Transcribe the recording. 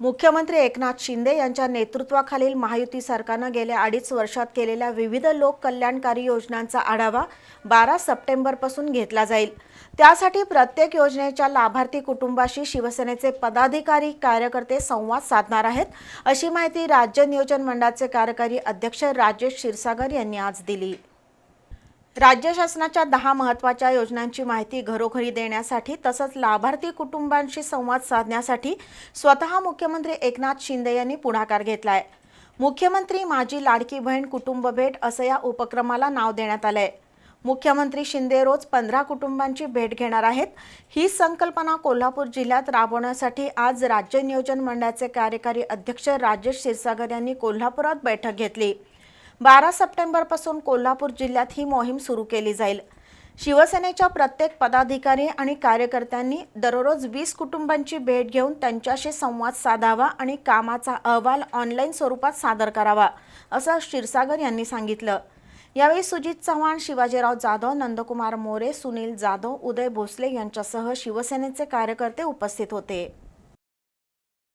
मुख्यमंत्री एकनाथ शिंदे यांच्या नेतृत्वाखालील महायुती सरकारनं गेल्या अडीच वर्षात केलेल्या विविध लोककल्याणकारी योजनांचा आढावा बारा सप्टेंबरपासून घेतला जाईल. त्यासाठी प्रत्येक योजनेच्या लाभार्थी कुटुंबाशी शिवसेनेचे पदाधिकारी कार्यकर्ते संवाद साधणार आहेत अशी माहिती राज्य नियोजन मंडळाचे कार्यकारी अध्यक्ष राजेश क्षीरसागर यांनी आज दिली. राज्य शासनाच्या दहा महत्त्वाच्या योजनांची माहिती घरोघरी देण्यासाठी तसंच लाभार्थी कुटुंबांशी संवाद साधण्यासाठी स्वतः मुख्यमंत्री एकनाथ शिंदे यांनी पुढाकार घेतलाय. मुख्यमंत्री माझी लाडकी बहीण कुटुंब भेट असं या उपक्रमाला नाव देण्यात आलंय. मुख्यमंत्री शिंदे रोज पंधरा कुटुंबांची भेट घेणार आहेत. ही संकल्पना कोल्हापूर जिल्ह्यात राबवण्यासाठी आज राज्य नियोजन मंडळाचे कार्यकारी अध्यक्ष राजेश क्षीरसागर यांनी कोल्हापुरात बैठक घेतली. बारा सप्टेंबरपासून कोल्हापूर जिल्ह्यात ही मोहीम सुरू केली जाईल. शिवसेनेच्या प्रत्येक पदाधिकारी आणि कार्यकर्त्यांनी दररोज वीस कुटुंबांची भेट घेऊन त्यांच्याशी संवाद साधावा आणि कामाचा अहवाल ऑनलाईन स्वरूपात सादर करावा असं क्षीरसागर यांनी सांगितलं. यावेळी सुजित चव्हाण शिवाजीराव जाधव नंदकुमार मोरे सुनील जाधव उदय भोसले यांच्यासह शिवसेनेचे कार्यकर्ते उपस्थित होते.